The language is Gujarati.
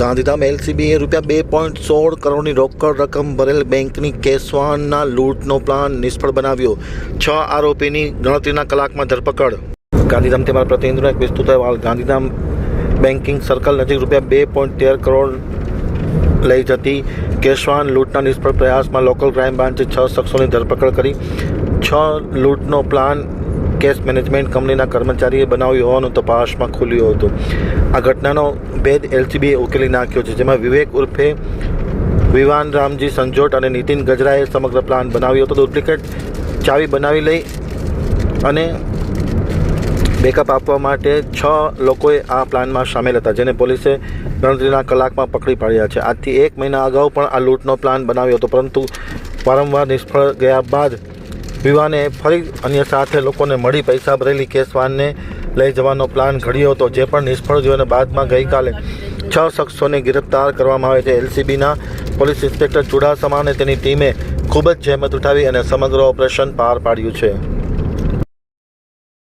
ગાંધીધામ એલસીબીએ રૂપિયા બે પોઈન્ટ સોળ કરોડની રોકડ રકમ ભરેલ બેંકની કેસવાનના લૂંટનો પ્લાન નિષ્ફળ બનાવ્યો. છ આરોપીની ગણતરીના કલાકમાં ધરપકડ. ગાંધીધામથી મારા પ્રતિનિધિનો એક વિસ્તૃત અહેવાલ. ગાંધીધામ બેન્કિંગ સર્કલ નજીક રૂપિયા બે પોઈન્ટ તેર કરોડ લઈ જતી કેશવાન લૂંટના નિષ્ફળ પ્રયાસમાં લોકલ ક્રાઇમ બ્રાન્ચે છ શખ્સોની ધરપકડ કરી. છ લૂંટનો પ્લાન કેશ મેનેજમેન્ટ કંપનીના કર્મચારીએ બનાવ્યો હોવાનું તપાસમાં ખુલ્યું હતું. આ ઘટનાનો ભેદ એલસીબીએ ઉકેલી નાખ્યો છે, જેમાં વિવેક ઉર્ફે વિવાન રામજી સંજોટ અને નીતિન ગજરાએ સમગ્ર પ્લાન બનાવ્યો હતો. ડુપ્લિકેટ ચાવી બનાવી લઈ અને બેકઅપ આપવા માટે છ લોકોએ આ પ્લાનમાં સામેલ હતા, જેને પોલીસે ગણતરીના કલાકમાં પકડી પાડ્યા છે. આજથી એક મહિના અગાઉ પણ આ લૂંટનો પ્લાન બનાવ્યો હતો, પરંતુ વારંવાર નિષ્ફળ ગયા બાદ વિવાને ફરી અન્ય સાથે લોકોને મળી પૈસા ભરેલી કેસવાનને લઈ જવાનો પ્લાન ઘડ્યો હતો, જે પણ નિષ્ફળ ગયો અને બાદમાં ગઈકાલે છ શખ્સોને ગિરફ્તાર કરવામાં આવે છે. એલસીબીના પોલીસ ઇન્સ્પેક્ટર ચુડાસમા અને તેની ટીમે ખૂબ જ જહેમત ઉઠાવી અને સમગ્ર ઓપરેશન પાર પાડ્યું છે.